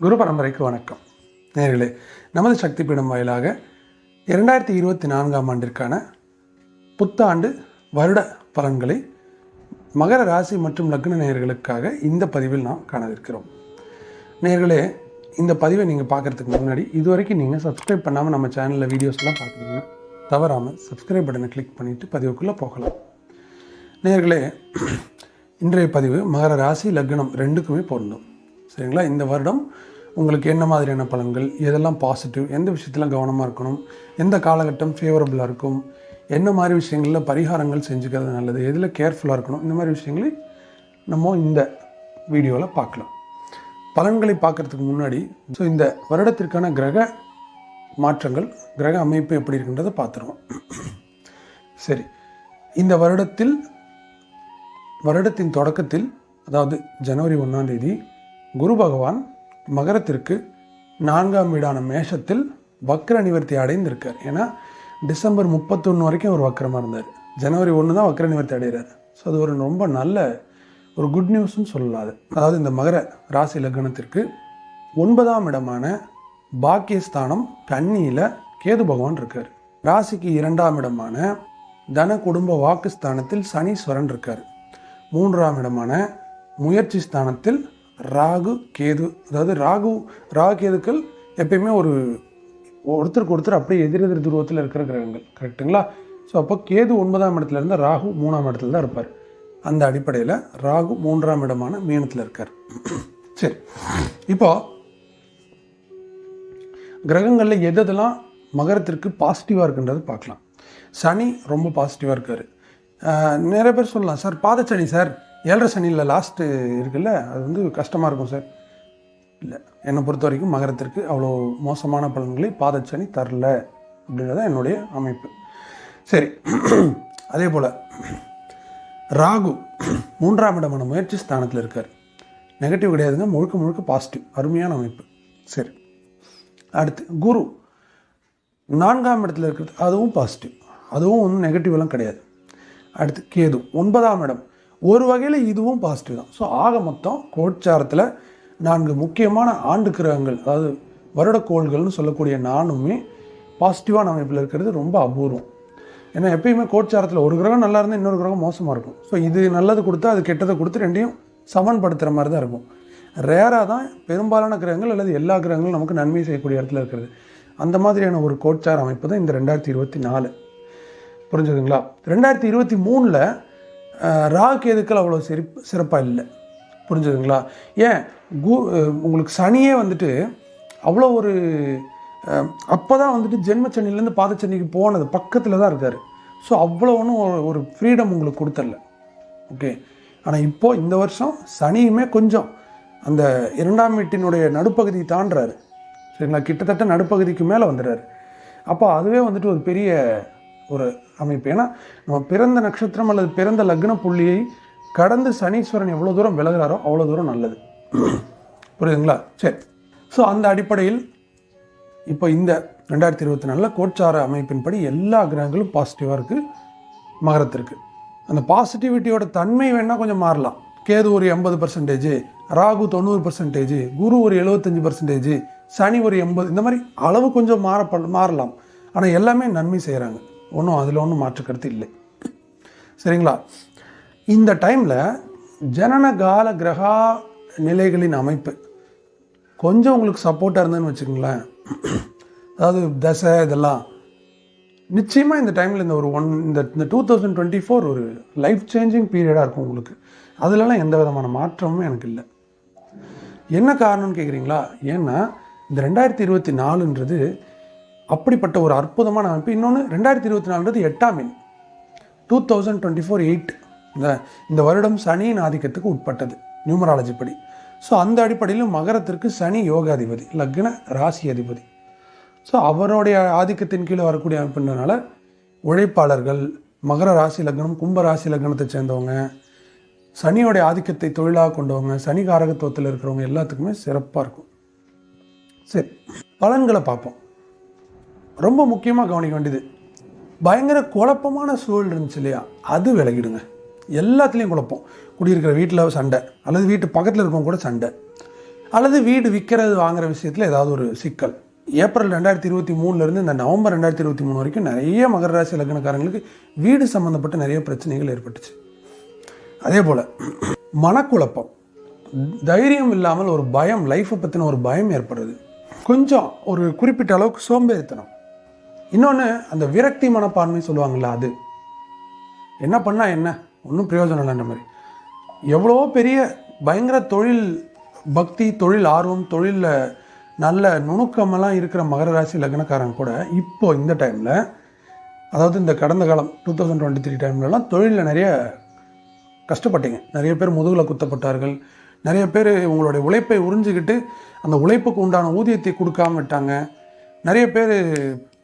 குரு பரம்பரைக்கு வணக்கம். நேர்களே நமது சக்தி பீடம் வாயிலாக இரண்டாயிரத்தி இருபத்தி நான்காம் ஆண்டிற்கான புத்தாண்டு வருட பலன்களை மகர ராசி மற்றும் லக்ன நேயர்களுக்காக இந்த பதிவில் நாம் காணவிருக்கிறோம். நேர்களே இந்த பதிவை நீங்கள் பார்க்குறதுக்கு முன்னாடி இது வரைக்கும் நீங்கள் சப்ஸ்கிரைப் பண்ணாமல் நம்ம சேனலில் வீடியோஸ்லாம் பார்க்குறீங்க தவறாமல் சப்ஸ்கிரைப் பட்டனை கிளிக் பண்ணிவிட்டு பதிவுக்குள்ளே போகலாம். நேர்களே இன்றைய பதிவு மகர ராசி லக்னம் ரெண்டுக்குமே பொருந்தும். சரிங்களா? இந்த வருடம் உங்களுக்கு என்ன மாதிரியான பலன்கள்? எதெல்லாம் பாசிட்டிவ் எந்த விஷயத்தில் கவனமாக இருக்கணும்? எந்த காலகட்டம் ஃபேவரபுளாக இருக்கும்? என்ன மாதிரி விஷயங்களில் பரிகாரங்கள் செஞ்சுக்கிறது நல்லது? எதில் கேர்ஃபுல்லாக இருக்கணும்? இந்த மாதிரி விஷயங்களை நம்ம இந்த வீடியோவில் பார்க்கலாம். பலன்களை பார்க்குறதுக்கு முன்னாடி ஸோ இந்த வருடத்திற்கான கிரக மாற்றங்கள் கிரக அமைப்பு எப்படி இருக்குன்றதை பார்த்துருவோம். சரி. இந்த வருடத்தில் வருடத்தின் தொடக்கத்தில் அதாவது ஜனவரி ஒன்றாம் தேதி குரு பகவான் மகரத்திற்கு நான்காம் வீடான மேஷத்தில் வக்ர நிவர்த்தி அடைந்திருக்கார். ஏன்னா டிசம்பர் முப்பத்தொன்று வரைக்கும் அவர் வக்கரமாக இருந்தார். ஜனவரி ஒன்று தான் வக்ர நிவர்த்தி அடைகிறார். ஸோ அது ஒரு ரொம்ப நல்ல ஒரு குட் நியூஸ்னு சொல்லலாம் அது. அதாவது இந்த மகர ராசி லக்னத்திற்கு ஒன்பதாம் இடமான பாக்கியஸ்தானம் கன்னியில் கேது பகவான் இருக்கார். ராசிக்கு இரண்டாம் இடமான தன குடும்ப வாக்கு ஸ்தானத்தில் சனீஸ்வரன் இருக்கார். மூன்றாம் இடமான முயற்சி ஸ்தானத்தில் ராகு கேது அதாவது ராகு ராகு கேதுக்கள் எப்பயுமே ஒரு ஒருத்தருக்கு ஒருத்தர் அப்படியே எதிரெதிர் துருவத்தில் இருக்கிற கிரகங்கள். கரெக்ட்டுங்களா ஸோ அப்போ கேது ஒன்பதாம் இடத்துல இருந்து ராகு மூணாம் இடத்துல தான் இருப்பார். அந்த அடிப்படையில் ராகு மூன்றாம் இடமான மீனத்தில் இருக்கார். சரி. இப்போ கிரகங்களில் எதெல்லாம் மகரத்திற்கு பாசிட்டிவாக இருக்குன்றது பார்க்கலாம். சனி ரொம்ப பாசிட்டிவாக இருக்கார். நிறைய பேர் சொல்லலாம் சார் பாதச்சனி சார். ஏழரை சனியில் லாஸ்ட்டு இருக்குல்ல அது வந்து கஷ்டமாக இருக்கும் சார் இல்லை என்னை பொறுத்த வரைக்கும் மகரத்திற்கு அவ்வளோ மோசமான பலன்களை பாதச்சனி தரல அப்படின்றது தான் என்னுடைய அமைப்பு. சரி அதே போல் ராகு மூன்றாம் இடமான முயற்சி ஸ்தானத்தில் இருக்கார். நெகட்டிவ் கிடையாதுங்க முழுக்க முழுக்க பாசிட்டிவ் அருமையான அமைப்பு. சரி அடுத்து குரு நான்காம் இடத்துல இருக்கிறது அதுவும் பாசிட்டிவ் அதுவும் ஒன்றும் நெகட்டிவ்லாம் கிடையாது. அடுத்து கேது ஒன்பதாம் இடம் ஒரு வகையில் இதுவும் பாசிட்டிவ் தான். ஸோ ஆக மொத்தம் கோட்சாரத்தில் நான்கு முக்கியமான ஆண்டு கிரகங்கள் அதாவது வருடக்கோள்கள்னு சொல்லக்கூடிய நானுமே பாசிட்டிவான அமைப்பில் இருக்கிறது ரொம்ப அபூர்வம். ஏன்னா எப்பயுமே கோட்சாரத்தில் ஒரு கிரகம் நல்லா இருந்தால் இன்னொரு கிரகம் மோசமாக இருக்கும். ஸோ இது நல்லது கொடுத்தா அது கெட்டதை கொடுத்து ரெண்டையும் சமன்படுத்துகிற மாதிரி தான் இருக்கும். ரேராக தான் பெரும்பாலான கிரகங்கள் அல்லது எல்லா கிரகங்களும் நமக்கு நன்மை செய்யக்கூடிய இடத்துல இருக்கிறது. அந்த மாதிரியான ஒரு கோட்சார அமைப்பு தான் இந்த ரெண்டாயிரத்தி இருபத்தி நாலு. புரிஞ்சுதுங்களா? ரெண்டாயிரத்தி இருபத்தி மூணில் ராகு கேதுக்கள் அவ்வளோ சிறப்பு சிறப்பாக இல்லை? புரிஞ்சுதுங்களா? ஏன் கு உங்களுக்கு சனியே வந்துட்டு அவ்வளோ ஒரு அப்போ தான் வந்துட்டு ஜென்மச்சனிலேருந்து பாதச்சனிக்கு போனது பக்கத்தில் தான் இருக்கார். ஸோ அவ்வளோ ஒன்றும் ஒரு ஃப்ரீடம் உங்களுக்கு கொடுத்துடல ஓகே ஆனால் இப்போது இந்த வருஷம் சனியுமே கொஞ்சம் அந்த இரண்டாம் வீட்டினுடைய நடுப்பகுதி தாண்டுறாரு. சரிங்களா? கிட்டத்தட்ட நடுப்பகுதிக்கு மேலே வந்துடுறாரு. அப்போ அதுவே வந்துட்டு ஒரு பெரிய ஒரு அமைப்பு. ஏன்னா நம்ம பிறந்த நட்சத்திரம் அல்லது பிறந்த லக்ன புள்ளியை கடந்து சனீஸ்வரன் எவ்வளோ தூரம் விலகிறாரோ அவ்வளோ தூரம் நல்லது. புரியுதுங்களா? சரி. ஸோ அந்த அடிப்படையில் இப்போ இந்த ரெண்டாயிரத்தி இருபத்தி நாலில் கோட்சார அமைப்பின்படி எல்லா கிரகங்களும் பாசிட்டிவாக இருக்குது மகரத்திற்கு அந்த பாசிட்டிவிட்டியோட தன்மை வேணால் கொஞ்சம் மாறலாம். கேது ஒரு எண்பது பர்சன்டேஜ் ராகு தொண்ணூறு பர்சன்டேஜ் குரு ஒரு எழுபத்தஞ்சு பர்சன்டேஜ் சனி ஒரு எண்பது இந்த மாதிரி அளவு கொஞ்சம் மாறப்ப மாறலாம். ஆனால் எல்லாமே நன்மை செய்கிறாங்க ஒன்றும் அதில் ஒன்றும் மாற்றுக்கருத்து இல்லை. சரிங்களா? இந்த டைமில் ஜனன கால கிரகா நிலைகளின் அமைப்பு கொஞ்சம் உங்களுக்கு சப்போர்ட்டாக இருந்ததுன்னு வச்சுக்கோங்களேன். அதாவது தசை இதெல்லாம் நிச்சயமாக இந்த டைமில் இந்த ஒரு ஒன் இந்த இந்த டூ தௌசண்ட் டுவெண்ட்டி ஃபோர் ஒரு லைஃப் சேஞ்சிங் பீரியடாக இருக்கும் உங்களுக்கு. அதிலலாம் எந்த விதமான மாற்றமும் எனக்கு இல்லை. என்ன காரணம்னு கேட்குறீங்களா ஏன்னா இந்த ரெண்டாயிரத்தி இருபத்தி நாலுன்றது அப்படிப்பட்ட ஒரு அற்புதமான அமைப்பு. இன்னொன்று ரெண்டாயிரத்தி இருபத்தி நாலுன்றது எட்டாம் எண். Two thousand twenty four eight இந்த இந்த வருடம் சனியின் ஆதிக்கத்துக்கு உட்பட்டது நியூமராலஜி படி. ஸோ அந்த அடிப்படையில் மகரத்திற்கு சனி யோகாதிபதி லக்ன ராசி அதிபதி. ஸோ அவருடைய ஆதிக்கத்தின் கீழே வரக்கூடிய அமைப்புன்றனால உழைப்பாளர்கள் மகர ராசி லக்னம் கும்ப ராசி லக்னத்தை சேர்ந்தவங்க சனியோடைய ஆதிக்கத்தை தொழிலாக கொண்டவங்க சனி காரகத்துவத்தில் இருக்கிறவங்க எல்லாத்துக்குமே சிறப்பாக இருக்கும். சரி பலன்களை பார்ப்போம். ரொம்ப முக்கியமாக கவனிக்க வேண்டியது. பயங்கர குழப்பமான சூழல் இருந்துச்சு இல்லையா? அது விலகிடுங்க. எல்லாத்துலேயும் குழப்பம். குடியிருக்கிற வீட்டில் சண்டை. அல்லது வீட்டு பக்கத்தில் இருக்கவங்க கூட சண்டை. அல்லது வீடு விற்கிறது வாங்குற விஷயத்தில் ஏதாவது ஒரு சிக்கல். ஏப்ரல் ரெண்டாயிரத்தி இருபத்தி மூணுலேருந்து இந்த நவம்பர் ரெண்டாயிரத்தி இருபத்தி மூணு வரைக்கும் நிறைய மகர ராசி லக்னக்காரங்களுக்கு வீடு சம்மந்தப்பட்ட நிறைய பிரச்சனைகள் ஏற்பட்டுச்சு. அதே போல் மனக்குழப்பம். தைரியம் இல்லாமல் ஒரு பயம் லைஃப்பை பற்றின ஒரு பயம் ஏற்படுறது கொஞ்சம் ஒரு குறிப்பிட்ட அளவுக்கு சோம்பேறித்தனம். இன்னொன்று அந்த விரக்தி மனப்பான்மை சொல்லுவாங்கள்ல அது. என்ன பண்ணால் என்ன? ஒன்றும் பிரயோஜனம் இல்லைன்ற மாதிரி. எவ்வளோ பெரிய பயங்கர தொழில் பக்தி தொழில் ஆர்வம் தொழிலில் நல்ல நுணுக்கமெல்லாம் இருக்கிற மகர ராசி லக்னக்காரங்க கூட இப்போ இந்த டைமில் அதாவது இந்த கடந்த காலம் டூ தௌசண்ட் டுவெண்ட்டி த்ரீ டைம்லலாம் தொழிலில் நிறைய கஷ்டப்பட்டீங்க. நிறைய பேர் முதுகில் குத்தப்பட்டார்கள். நிறைய பேர் உங்களுடைய உழைப்பை உறிஞ்சிக்கிட்டு அந்த உழைப்புக்கு உண்டான ஊதியத்தை கொடுக்காம விட்டாங்க. நிறைய பேர்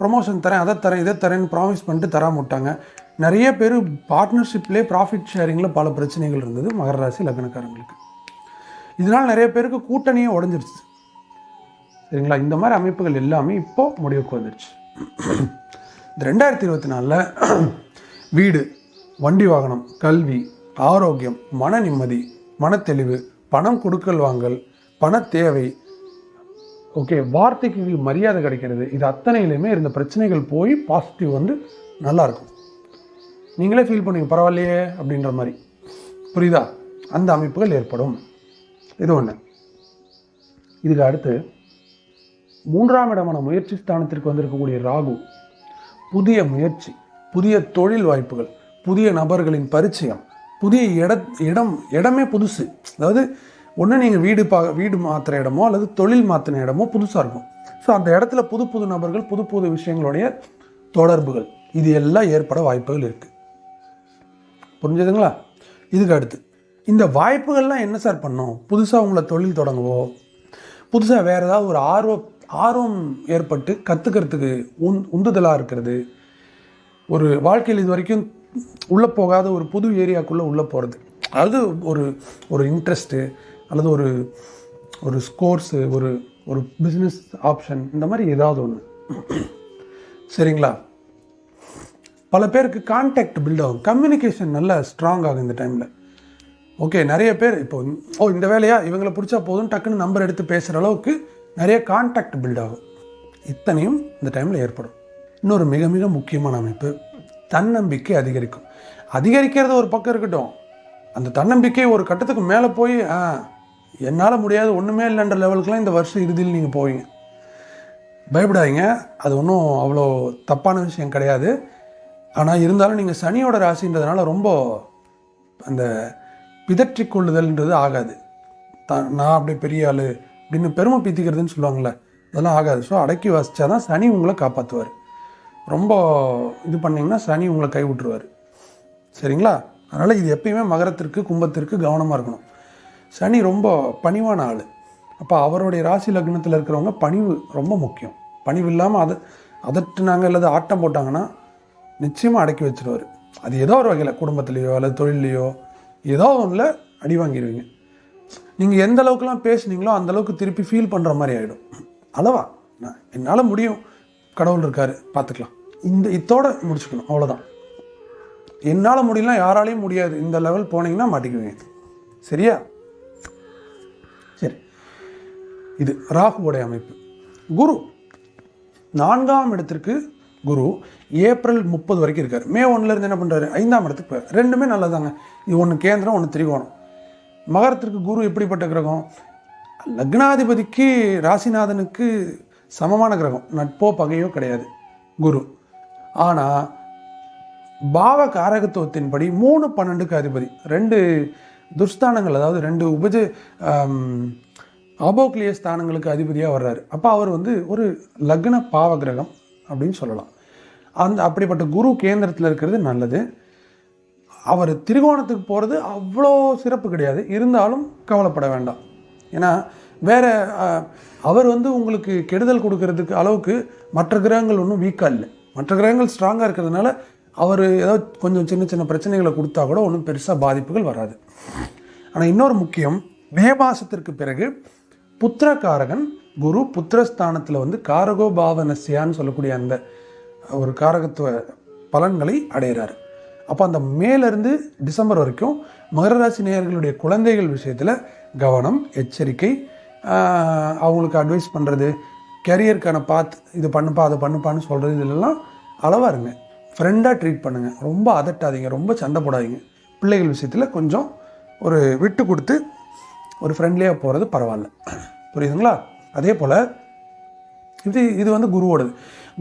ப்ரொமோஷன் தரேன் அதை தரேன் இதை தரேன்னு ப்ராமிஸ் பண்ணிட்டு தராம விட்டாங்க. நிறைய பேர் பார்ட்னர்ஷிப்லேயே ப்ராஃபிட் ஷேரிங்கில் பல பிரச்சனைகள் இருந்தது மகர ராசி லக்னக்காரங்களுக்கு. இதனால் நிறைய பேருக்கு கூட்டணியே உடஞ்சிருச்சு. சரிங்களா? இந்த மாதிரி அமைப்புகள் எல்லாமே இப்போ முடிவுக்கு வந்துருச்சு. இந்த ரெண்டாயிரத்தி இருபத்தி நாலில் வீடு வண்டி வாகனம் கல்வி ஆரோக்கியம் மன நிம்மதி மனத்தெளிவு பணம் கொடுக்கல் வாங்கல் பண தேவை ஓகே வார்த்தைக்கு மரியாதை கிடைக்கிறது. இது அத்தனையிலுமே இருந்த பிரச்சனைகள் போய் பாசிட்டிவ் வந்து நல்லா இருக்கும். நீங்களே ஃபீல் பண்ணுவீங்க பரவாயில்லையே அப்படின்ற மாதிரி. புரியுதா? அந்த அமைப்புகள் ஏற்படும். இது ஒன்று இதுக்கு அடுத்து மூன்றாம் இடமான முயற்சி ஸ்தானத்திற்கு வந்திருக்கக்கூடிய ராகு புதிய முயற்சி புதிய தொழில் வாய்ப்புகள் புதிய நபர்களின் பரிச்சயம் புதிய இட இடம் இடமே புதுசு. அதாவது ஒன்று நீங்கள் வீடு பா வீடு மாற்றுற இடமோ அல்லது தொழில் மாற்றின இடமோ புதுசாக இருக்கும். ஸோ அந்த இடத்துல புது புது நபர்கள் புது புது விஷயங்களுடைய தொடர்புகள் இது எல்லாம் ஏற்பட வாய்ப்புகள் இருக்குது புரிஞ்சுதுங்களா? இதுக்கு அடுத்து இந்த வாய்ப்புகள்லாம் என்ன சார் பண்ணோம்? புதுசாக உங்களை தொழில் தொடங்கவோ? புதுசாக வேறு ஏதாவது ஒரு ஆர்வம் ஆர்வம் ஏற்பட்டு கற்றுக்கிறதுக்கு உந் உந்துதலாக இருக்கிறது. ஒரு வாழ்க்கையில் இது வரைக்கும் உள்ளே போகாத ஒரு புது ஏரியாக்குள்ளே உள்ளே போகிறது அது ஒரு ஒரு இன்ட்ரெஸ்ட்டு அல்லது ஒரு ஒரு ஸ்கோர்ஸு ஒரு ஒரு பிஸ்னஸ் ஆப்ஷன் இந்த மாதிரி ஏதாவது ஒன்று சரிங்களா? பல பேருக்கு கான்டாக்ட் பில்ட் ஆகும். கம்யூனிகேஷன் நல்லா ஸ்ட்ராங் ஆகும் இந்த டைமில் ஓகே நிறைய பேர் இப்போ ஓ இந்த வேலையா? இவங்களை பிடிச்சா போதும் டக்குன்னு நம்பர் எடுத்து பேசுகிற அளவுக்கு நிறைய கான்டாக்ட் பில்ட் ஆகும். இத்தனையும் இந்த டைமில் ஏற்படும். இன்னொரு மிக மிக முக்கியமான அமைப்பு தன்னம்பிக்கை அதிகரிக்கும். அதிகரிக்கிறது ஒரு பக்கம் இருக்கட்டும். அந்த தன்னம்பிக்கை ஒரு கட்டத்துக்கு மேலே போய் ஆ என்னால் முடியாது ஒன்றுமே இல்லைன்ற லெவலுக்குலாம் இந்த வருஷம் இறுதியில் நீங்கள் போவீங்க. பயப்படாதீங்க. அது ஒன்றும் அவ்வளோ தப்பான விஷயம் கிடையாது. ஆனால் இருந்தாலும் நீங்கள் சனியோட ராசின்றதுனால ரொம்ப அந்த பிதற்றிக் கொள்ளுதல்ன்றது ஆகாது. த நான் அப்படியே பெரிய ஆள் அப்படின்னு பெருமை பீத்திக்கிறதுன்னு சொல்லுவாங்கள்ல அதெல்லாம் ஆகாது. ஸோ அடக்கி வாசித்தா தான் சனி உங்களை காப்பாற்றுவார் ரொம்ப இது பண்ணிங்கன்னா சனி உங்களை கை விட்டுருவார் சரிங்களா? அதனால் இது எப்பயுமே மகரத்திற்கு கும்பத்திற்கு கவனமாக இருக்கணும். சனி ரொம்ப பணிவான ஆள். அப்போ அவருடைய ராசி லக்னத்தில் இருக்கிறவங்க பணிவு ரொம்ப முக்கியம். பணிவு இல்லாமல் அதை அதட்டுனாங்க அல்லது ஆட்டம் போட்டாங்கன்னா நிச்சயமாக அடக்கி வச்சிருவார். அது ஏதோ ஒரு வகையில் குடும்பத்துலேயோ அல்லது தொழிலையோ ஏதோ ஒன்றில் அடி வாங்கிடுவீங்க நீங்கள் எந்த அளவுக்குலாம் பேசுனீங்களோ அந்த அளவுக்கு திருப்பி ஃபீல் பண்ணுற மாதிரி ஆகிடும் அளவா. நான் என்னால் முடியும். கடவுள் இருக்கார். பார்த்துக்கலாம் இந்த இத்தோடு முடிச்சுக்கணும். அவ்வளோதான் என்னால் முடியலாம் யாராலையும் முடியாது. இந்த லெவல் போனீங்கன்னா மாட்டிக்குவீங்க. சரியா? இது ராகுவோடைய அமைப்பு. குரு நான்காம் இடத்திற்கு குரு ஏப்ரல் முப்பது வரைக்கும் இருக்கார். மே ஒன்றுலேருந்து என்ன பண்ணுறாரு ஐந்தாம் இடத்துக்கு போயார் ரெண்டுமே நல்லதாங்க இது ஒன்று கேந்திரம் ஒன்று திரிகோணம். மகரத்திற்கு குரு எப்படிப்பட்ட கிரகம்? லக்னாதிபதிக்கு ராசிநாதனுக்கு சமமான கிரகம். நட்போ பகையோ கிடையாது. குரு. ஆனால் பாவ காரகத்துவத்தின்படி மூணு பன்னெண்டுக்கு அதிபதி. ரெண்டு துர்ஸ்தானங்கள் அதாவது ரெண்டு உபஜ அபோக்லிய ஸ்தானங்களுக்கு அதிபதியாக வர்றாரு. அப்போ அவர் வந்து ஒரு லக்ன பாவ கிரகம் அப்படின்னு சொல்லலாம். அந்த அப்படிப்பட்ட குரு கேந்திரத்தில் இருக்கிறது நல்லது. அவர் திரிகோணத்துக்கு போகிறது அவ்வளோ சிறப்பு கிடையாது. இருந்தாலும் கவலைப்பட வேண்டாம். ஏன்னா வேறு அவர் வந்து உங்களுக்கு கெடுதல் கொடுக்கறதுக்கு அளவுக்கு மற்ற கிரகங்கள் ஒன்றும் வீக்காக இல்லை. மற்ற கிரகங்கள் ஸ்ட்ராங்காக இருக்கிறதுனால அவர் ஏதோ கொஞ்சம் சின்ன சின்ன பிரச்சனைகளை கொடுத்தா கூட ஒன்றும் பெருசாக பாதிப்புகள் வராது. ஆனால் இன்னொரு முக்கியம் மே மாதத்திற்கு பிறகு புத்திரகாரகன் குரு புத்திரஸ்தானத்தில் வந்து காரகோ பாவனஸ்யான்னு சொல்லக்கூடிய அந்த ஒரு காரகத்துவ பலன்களை அடைகிறார். அப்போ அந்த மேலேருந்து டிசம்பர் வரைக்கும் மகர ராசி நேயர்களுடைய குழந்தைகள் விஷயத்தில் கவனம் எச்சரிக்கை அவங்களுக்கு அட்வைஸ் பண்ணுறது கெரியருக்கான பாத் இது பண்ணுப்பா அதை பண்ணுப்பான்னு சொல்கிறது இதெல்லாம் அளவாக இருங்க. ஃப்ரெண்டாக ட்ரீட் பண்ணுங்கள் ரொம்ப அதட்டாதீங்க. ரொம்ப சண்டை போடாதீங்க. பிள்ளைகள் விஷயத்தில் கொஞ்சம் ஒரு விட்டு கொடுத்து ஒரு ஃப்ரெண்ட்லியாக போகிறது பரவாயில்ல. புரியுதுங்களா? அதே போல் இது இது வந்து குருவோடது.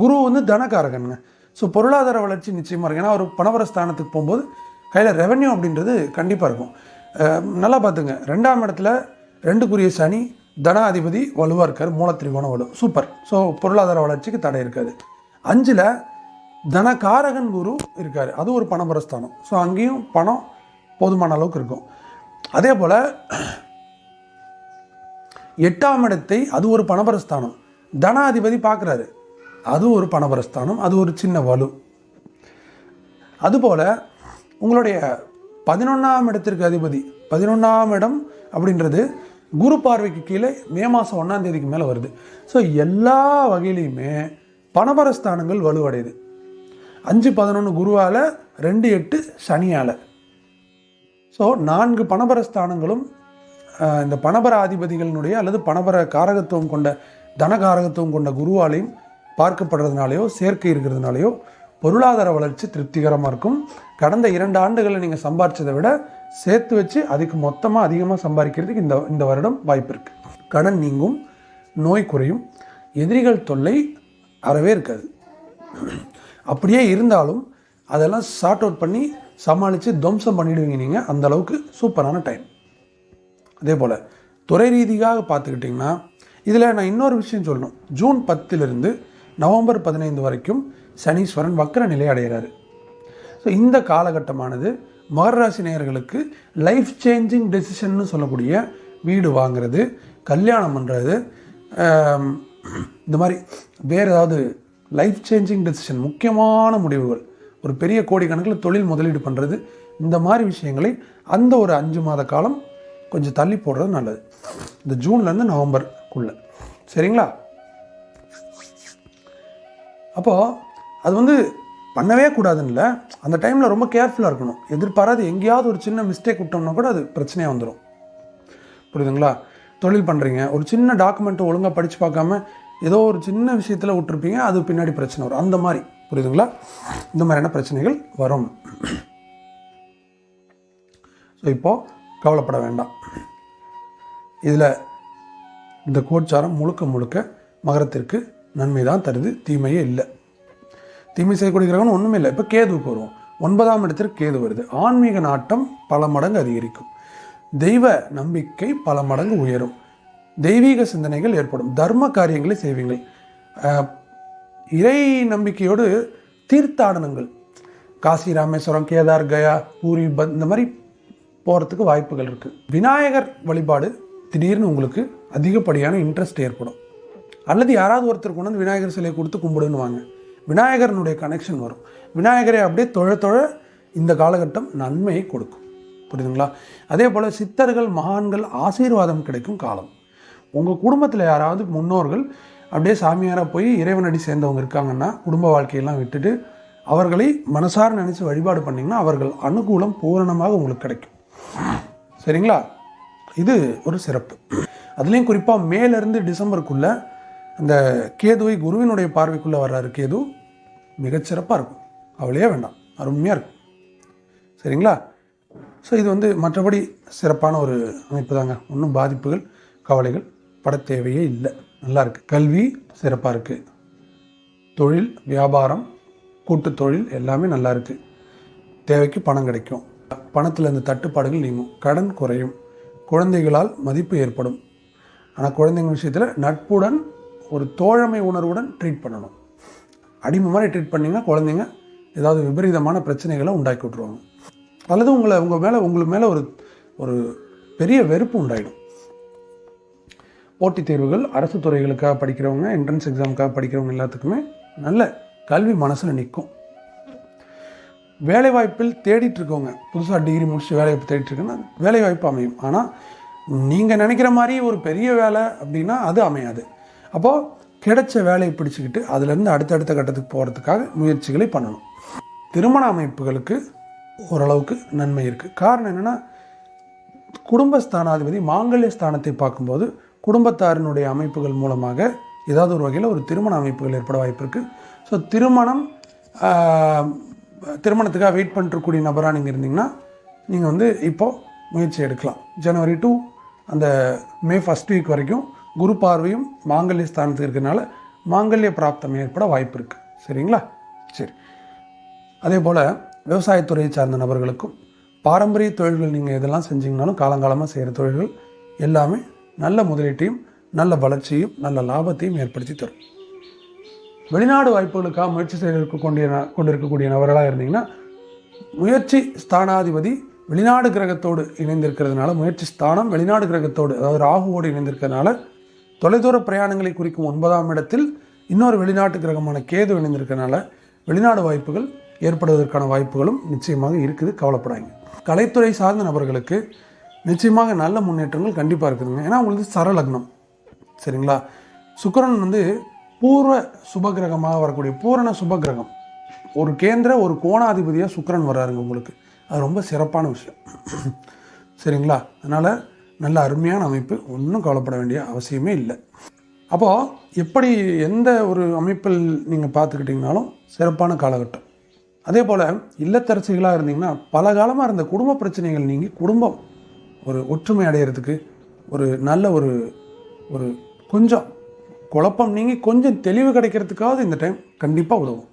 குரு வந்து தனக்காரகனுங்க ஸோ பொருளாதார வளர்ச்சி நிச்சயமாக இருக்கும். ஏன்னா ஒரு பணவர ஸ்தானத்துக்கு போகும்போது கையில் ரெவென்யூ அப்படின்றது கண்டிப்பாக இருக்கும். நல்லா பார்த்துங்க. ரெண்டாம் இடத்துல ரெண்டுக்குரிய சனி தனாதிபதி வலுவாக இருக்கார். மூலத்திரிகோணம் வலு. சூப்பர் ஸோ பொருளாதார வளர்ச்சிக்கு தடை இருக்காது. அஞ்சில் தனகாரகன் குரு இருக்கார். அது ஒரு பணபரஸ்தானம் ஸோ அங்கேயும் பணம் போதுமான அளவுக்கு இருக்கும். அதே போல் எட்டாம் இடத்தை அது ஒரு பணபரஸ்தானம். தனாதிபதி பார்க்குறாரு. அது ஒரு பணபரஸ்தானம் அது ஒரு சின்ன வலு. அதுபோல் உங்களுடைய பதினொன்றாம் இடத்திற்கு அதிபதி பதினொன்றாம் இடம் அப்படின்றது குரு பார்வைக்கு கீழே மே மாதம் ஒன்றாம் தேதிக்கு மேலே வருது. ஸோ எல்லா வகையிலையுமே பணபரஸ்தானங்கள் வலுவடையுது. அஞ்சு பதினொன்று குருவால் ரெண்டு எட்டு சனியால். ஸோ நான்கு பணபர ஸ்தானங்களும் இந்த பணபர அதிபதிகளினுடைய அல்லது பணபர காரகத்துவம் கொண்ட தனகாரகத்துவம் கொண்ட குருவாலையும் பார்க்கப்படுறதுனாலையோ சேர்க்கை இருக்கிறதுனாலையோ பொருளாதார வளர்ச்சி திருப்திகரமாக இருக்கும். கடந்த இரண்டு ஆண்டுகளில் நீங்கள் சம்பாரிச்சதை விட சேர்த்து வச்சு அதுக்கு மொத்தமாக அதிகமாக சம்பாதிக்கிறதுக்கு இந்த இந்த வருடம் வாய்ப்பு இருக்குது கடன் நீங்கும் நோய் குறையும் எதிரிகள் தொல்லை அறவே இருக்காது. அப்படியே இருந்தாலும் அதெல்லாம் ஷார்ட் அவுட் பண்ணி சமாளித்து துவம்சம் பண்ணிவிடுவீங்க நீங்கள் அந்தளவுக்கு சூப்பரான டைம் அதே போல் துறை ரீதியாக பார்த்துக்கிட்டிங்கன்னா இதில் நான் இன்னொரு விஷயம் சொல்லணும். ஜூன் பத்திலிருந்து நவம்பர் பதினைந்து வரைக்கும் சனீஸ்வரன் வக்கர நிலை அடைகிறாரு. ஸோ இந்த காலகட்டமானது மகர ராசி நேயர்களுக்கு லைஃப் சேஞ்சிங் டெசிஷன்னு சொல்லக்கூடிய வீடு வாங்கிறது கல்யாணம் பண்ணுறது இந்த மாதிரி வேறு ஏதாவது லைஃப் சேஞ்சிங் டெசிஷன் முக்கியமான முடிவுகள் ஒரு பெரிய கோடிக்கணக்கில் தொழில் முதலீடு பண்ணுறது இந்த மாதிரி விஷயங்களை அந்த ஒரு அஞ்சு மாத காலம் கொஞ்சம் தள்ளி போடுறது நல்லது. இந்த ஜூன்லேருந்து நவம்பருக்குள்ளே. சரிங்களா? அப்போது அது வந்து பண்ணவே கூடாதுன்னு இல்லை. அந்த டைமில் ரொம்ப கேர்ஃபுல்லாக இருக்கணும். எதிர்பாராது எங்கேயாவது ஒரு சின்ன மிஸ்டேக் விட்டோம்னா கூட அது பிரச்சனையாக வந்துடும் புரியுதுங்களா? தொழில் பண்ணுறீங்க ஒரு சின்ன டாக்குமெண்ட்டை ஒழுங்காக படித்து பார்க்காம ஏதோ ஒரு சின்ன விஷயத்தில் விட்டுருப்பீங்க அது பின்னாடி பிரச்சனை வரும். அந்த மாதிரி. புரியுதுங்களா? இந்த மாதிரியான பிரச்சனைகள் வரும். ஸோ இப்போது கவலைப்பட வேண்டாம். இதில் இந்த கோட்சாரம் முழுக்க முழுக்க மகரத்திற்கு நன்மை தான் தருது தீமையே இல்லை. தீமை செய்யக்கூடிய கிரகம் ஒன்றுமே இல்லை. இப்போ கேதுவுக்கு வருவோம் ஒன்பதாம் இடத்திற்கு கேது வருது. ஆன்மீக நாட்டம் பல மடங்கு அதிகரிக்கும். தெய்வ நம்பிக்கை பல மடங்கு உயரும். தெய்வீக சிந்தனைகள் ஏற்படும். தர்ம காரியங்களை செய்வீங்கள். இறை நம்பிக்கையோடு தீர்த்தாடனங்கள். காசி ராமேஸ்வரம் கேதார் கயா பூரி பத் இந்த மாதிரி போகிறதுக்கு வாய்ப்புகள் இருக்குது விநாயகர் வழிபாடு திடீர்னு உங்களுக்கு அதிகப்படியான இன்ட்ரெஸ்ட் ஏற்படும். அல்லது யாராவது ஒருத்தர் கொண்டு வந்து விநாயகர் சிலையை கொடுத்து கும்பிடுன்னு வாங்க விநாயகரனுடைய கனெக்ஷன் வரும். விநாயகரை அப்படியே தொழ தொழ இந்த காலகட்டம் நன்மையை கொடுக்கும். புரியுதுங்களா? அதே போல் சித்தர்கள் மகான்கள் ஆசீர்வாதம் கிடைக்கும் காலம். உங்கள் குடும்பத்தில் யாராவது முன்னோர்கள் அப்படியே சாமியாராக போய் இறைவனடி சேர்ந்தவங்க இருக்காங்கன்னா குடும்ப வாழ்க்கையெல்லாம் விட்டுட்டு அவர்களை மனசார நினச்சி வழிபாடு பண்ணிங்கன்னா அவர்கள் அனுகூலம் பூரணமாக உங்களுக்கு கிடைக்கும். சரிங்களா? இது ஒரு சிறப்பு. அதுலேயும் குறிப்பாக மேலேருந்து டிசம்பருக்குள்ளே அந்த கேதுவை குருவினுடைய பார்வைக்குள்ளே வர்றாரு கேது. மிகச்சிறப்பாக இருக்கும். அவளையே வேண்டாம். அருமையாக இருக்கும். சரிங்களா? ஸோ இது வந்து மற்றபடி சிறப்பான ஒரு அமைப்பு தாங்க. ஒன்றும் பாதிப்புகள் கவலைகள் பட தேவையே இல்லை. நல்லா இருக்குது கல்வி சிறப்பாக இருக்குது தொழில் வியாபாரம் கூட்டு தொழில் எல்லாமே நல்லா இருக்குது தேவைக்கு பணம் கிடைக்கும். பணத்தில் இந்த தட்டுப்பாடுகள் நீங்கும். கடன் குறையும். குழந்தைகளால் மதிப்பு ஏற்படும். ஆனால் குழந்தைங்க விஷயத்தில் நட்புடன் ஒரு தோழமை உணர்வுடன் ட்ரீட் பண்ணணும். அடிமை மாதிரி ட்ரீட் பண்ணிங்கன்னா குழந்தைங்க ஏதாவது விபரீதமான பிரச்சனைகளை உண்டாக்கி விட்ருவாங்க அல்லது உங்களை உங்கள் மேலே உங்களுக்கு மேலே ஒரு ஒரு பெரிய வெறுப்பு உண்டாயிடும். போட்டித் தேர்வுகள் அரசு துறைகளுக்காக படிக்கிறவங்க என்ட்ரன்ஸ் எக்ஸாமுக்காக படிக்கிறவங்க எல்லாத்துக்குமே நல்ல கல்வி மனசில் நிற்கும். வேலைவாய்ப்பில் தேடிட்டுருக்கோங்க புதுசாக டிகிரி முடிச்சு வேலைவாய்ப்பு தேடிட்டுருக்கேன்னா வேலைவாய்ப்பு அமையும். ஆனால் நீங்கள் நினைக்கிற மாதிரி ஒரு பெரிய வேலை அப்படின்னா அது அமையாது. அப்போது கிடைச்ச வேலையை பிடிச்சிக்கிட்டு அதுலேருந்து அடுத்தடுத்த கட்டத்துக்கு போகிறதுக்காக முயற்சிகளை பண்ணணும். திருமண அமைப்புகளுக்கு ஓரளவுக்கு நன்மை இருக்குது காரணம் என்னென்னா குடும்பஸ்தானாதிபதி மாங்கல்ய ஸ்தானத்தை பார்க்கும்போது குடும்பத்தாரினுடைய அமைப்புகள் மூலமாக ஏதாவது ஒரு வகையில் ஒரு திருமண அமைப்புகள் ஏற்பட வாய்ப்பு இருக்குது ஸோ திருமணம் திருமணத்துக்காக வெயிட் பண்ணுறக்கூடிய நபராக நீங்கள் இருந்தீங்கன்னா நீங்கள் வந்து இப்போது முயற்சி எடுக்கலாம். ஜனவரி டூ அந்த மே ஃபஸ்ட் வீக் வரைக்கும் குரு பார்வையும் மாங்கல்ய ஸ்தானத்துக்கு இருக்கிறனால மாங்கல்ய பிராப்தம் ஏற்பட வாய்ப்பு இருக்குது சரிங்களா? சரி. அதே போல் விவசாயத்துறையை சார்ந்த நபர்களுக்கும் பாரம்பரிய தொழில்கள் நீங்கள் எதெல்லாம் செஞ்சிங்கனாலும் காலங்காலமாக செய்கிற தொழில்கள் எல்லாமே நல்ல முதலீட்டையும் நல்ல வளர்ச்சியும் நல்ல லாபத்தையும் ஏற்படுத்தி தரும். வெளிநாடு வாய்ப்புகளுக்காக முயற்சி செய்திருக்க கொண்டிய கொண்டிருக்கக்கூடிய நபர்களாக இருந்தீங்கன்னா முயற்சி ஸ்தானாதிபதி வெளிநாடு கிரகத்தோடு இணைந்திருக்கிறதுனால முயற்சி ஸ்தானம் வெளிநாடு கிரகத்தோடு அதாவது ராகுவோடு இணைந்திருக்கிறதுனால தொலைதூர பிரயாணங்களை குறிக்கும் ஒன்பதாம் இடத்தில் இன்னொரு வெளிநாட்டு கிரகமான கேது இணைந்திருக்கிறதுனால வெளிநாடு வாய்ப்புகள் ஏற்படுவதற்கான வாய்ப்புகளும் நிச்சயமாக இருக்குது கவலைப்படாங்க கலைத்துறை சார்ந்த நபர்களுக்கு நிச்சயமாக நல்ல முன்னேற்றங்கள் கண்டிப்பாக இருக்குதுங்க. ஏன்னா உங்களுக்கு சரலக்னம். சரிங்களா? சுக்கரன் வந்து பூர்வ சுபகிரகமாக வரக்கூடிய பூரண சுபகிரகம். ஒரு கேந்திர ஒரு கோணாதிபதியாக சுக்கரன் வர்றாருங்க உங்களுக்கு. அது ரொம்ப சிறப்பான விஷயம். சரிங்களா? அதனால் நல்ல அருமையான அமைப்பு. ஒன்றும் கவலைப்பட வேண்டிய அவசியமே இல்லை. அப்போது எப்படி எந்த ஒரு அமைப்பில் நீங்கள் பார்த்துக்கிட்டிங்கனாலும் சிறப்பான காலகட்டம். அதே போல் இல்லத்தரசிகளாக இருந்தீங்கன்னா பல காலமாக இருந்த குடும்ப பிரச்சனைகள் நீங்கள் குடும்பம் ஒரு ஒற்றுமை அடையிறதுக்கு ஒரு நல்ல ஒரு ஒரு கொஞ்சம் குழப்பம் நீங்கி கொஞ்சம் தெளிவு கிடைக்கிறதுக்காவது இந்த டைம் கண்டிப்பாக உதவும்.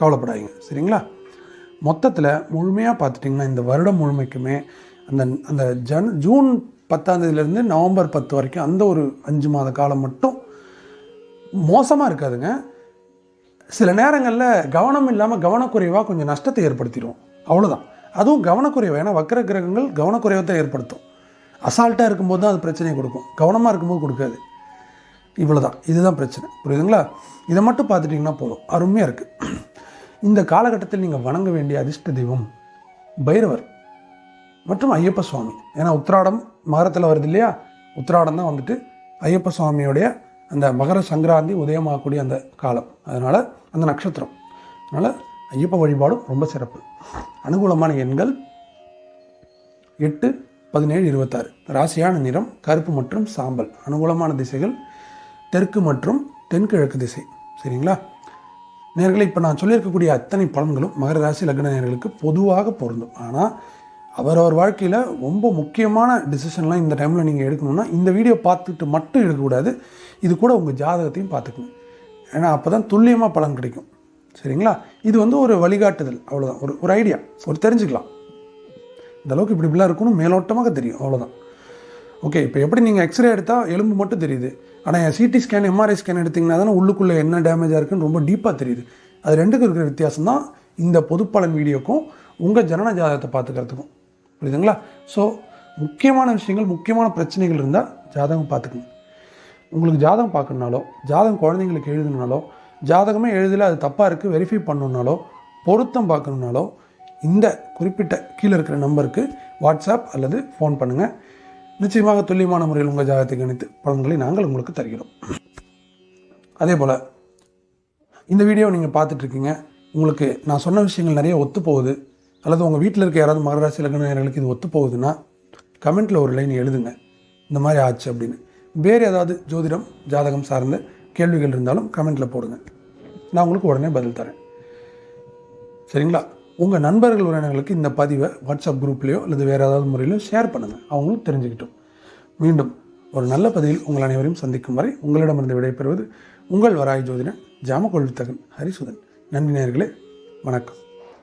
கவலைப்படாதீங்க. சரிங்களா? மொத்தத்தில் முழுமையாக பார்த்துட்டிங்கன்னா இந்த வருடம் முழுமைக்குமே அந்த அந்த ஜன் ஜூன் பத்தாந்தேதியிலேருந்து நவம்பர் பத்து வரைக்கும் அந்த ஒரு அஞ்சு மாத காலம் மட்டும் மோசமாக இருக்காதுங்க. சில நேரங்களில் கவனம் இல்லாமல் கவனக்குறைவாக கொஞ்சம் நஷ்டத்தை ஏற்படுத்திடும் அவ்வளோதான் அதுவும் கவனக்குறைவு. ஏன்னா வக்கர கிரகங்கள் கவனக்குறைவை தான் ஏற்படுத்தும். அசால்ட்டாக இருக்கும்போது தான் அது பிரச்சனையை கொடுக்கும். கவனமாக இருக்கும்போது கொடுக்காது. இவ்வளோ தான் இதுதான் பிரச்சனை. புரியுதுங்களா? இதை மட்டும் பார்த்துட்டிங்கன்னா போதும். அருமையாக இருக்குது இந்த காலகட்டத்தில் நீங்கள் வணங்க வேண்டிய அதிர்ஷ்ட தெய்வம் பைரவர் மற்றும் ஐயப்ப சுவாமி. ஏன்னா உத்திராடம் மகரத்தில் வருது இல்லையா? உத்திராடம் தான் வந்துட்டு ஐயப்ப சுவாமியோடைய அந்த மகர சங்கராந்தி உதயமாகக்கூடிய அந்த காலம். அதனால் அந்த நட்சத்திரம். அதனால் ஐயப்ப வழிபாடும் ரொம்ப சிறப்பு. அனுகூலமான எண்கள் எட்டு பதினேழு இருபத்தாறு. ராசியான நிறம் கருப்பு மற்றும் சாம்பல். அனுகூலமான திசைகள் தெற்கு மற்றும் தென்கிழக்கு திசை. சரிங்களா? நேர்களை இப்போ நான் சொல்லியிருக்கக்கூடிய அத்தனை பலன்களும் மகர ராசி லக்ன நேர்களுக்கு பொதுவாக பொருந்தும். ஆனால் அவரவர் வாழ்க்கையில் ரொம்ப முக்கியமான டிசிஷன்லாம் இந்த டைமில் நீங்கள் எடுக்கணும்னா இந்த வீடியோ பார்த்துட்டு மட்டும் எடுக்கக்கூடாது. இது கூட உங்கள் ஜாதகத்தையும் பார்த்துக்கணும். ஏன்னா அப்போ தான் துல்லியமாக பலன் கிடைக்கும். சரிங்களா? இது வந்து ஒரு வழிகாட்டுதல். அவ்வளோதான் ஒரு ஒரு ஐடியா ஒரு தெரிஞ்சுக்கலாம். இந்தளவுக்கு இப்படி இப்படிலாம் இருக்கணும். மேலோட்டமாக தெரியும். அவ்வளோதான் ஓகே இப்போ எப்படி நீங்கள் எக்ஸ்ரே எடுத்தால் எலும்பு மட்டும் தெரியுது. ஆனால் சிடி ஸ்கேன் எம்ஆர்ஐ ஸ்கேன் எடுத்திங்கன்னா தானே உள்ளுக்குள்ளே என்ன டேமேஜாக இருக்குன்னு ரொம்ப டீப்பாக தெரியுது. அது ரெண்டுக்கும் இருக்கிற வித்தியாசம் தான் இந்த பொதுப்பலன் வீடியோக்கும் உங்கள் ஜனன ஜாதகத்தை பார்த்துக்கிறதுக்கும். புரியுதுங்களா? ஸோ முக்கியமான விஷயங்கள் முக்கியமான பிரச்சனைகள் இருந்தால் ஜாதகம் பார்த்துக்கணும். உங்களுக்கு ஜாதகம் பார்க்கணுனாலோ ஜாதகம் குழந்தைங்களுக்கு எழுதுனாலோ ஜாதகமே எழுதல அது தப்பாக இருக்குது வெரிஃபை பண்ணணுனாலோ பொருத்தம் பார்க்கணுனாலோ இந்த குறிப்பிட்ட கீழே இருக்கிற நம்பருக்கு வாட்ஸ்அப் அல்லது ஃபோன் பண்ணுங்கள் நிச்சயமாக துல்லியமான முறையில் உங்கள் ஜாதகத்தை கணித்து பலன்களை நாங்கள் உங்களுக்கு தருகிறோம். அதே போல் இந்த வீடியோ நீங்கள் பார்த்துட்ருக்கீங்க. உங்களுக்கு நான் சொன்ன விஷயங்கள் நிறைய ஒத்துப்போகுது. அல்லது உங்கள் வீட்டில் இருக்க யாராவது மகராசி லக்னர்களுக்கு இது ஒத்து போகுதுன்னா கமெண்ட்டில் ஒரு லைன் எழுதுங்க. இந்த மாதிரி ஆச்சு அப்படின்னு. வேறு ஏதாவது ஜோதிடம் ஜாதகம் சார்ந்த கேள்விகள் இருந்தாலும் கமெண்ட்டில் போடுங்க. நான் உங்களுக்கு உடனே பதில் தரேன். சரிங்களா? உங்கள் நண்பர்கள் உறவினர்களுக்கு இந்த பதிவை வாட்ஸ்அப் குரூப்லேயோ அல்லது வேறு ஏதாவது முறையிலோ ஷேர் பண்ணுங்கள் அவங்களும் தெரிஞ்சுக்கிட்டோம். மீண்டும் ஒரு நல்ல பதிவில் உங்கள் அனைவரையும் சந்திக்கும் வரை உங்களிடமிருந்து விடைபெறுவது உங்கள் வராய் ஜோதிடன் ஜாமகொழுத்தகன் ஹரிசுதன். நன்றி நேர்களே வணக்கம்.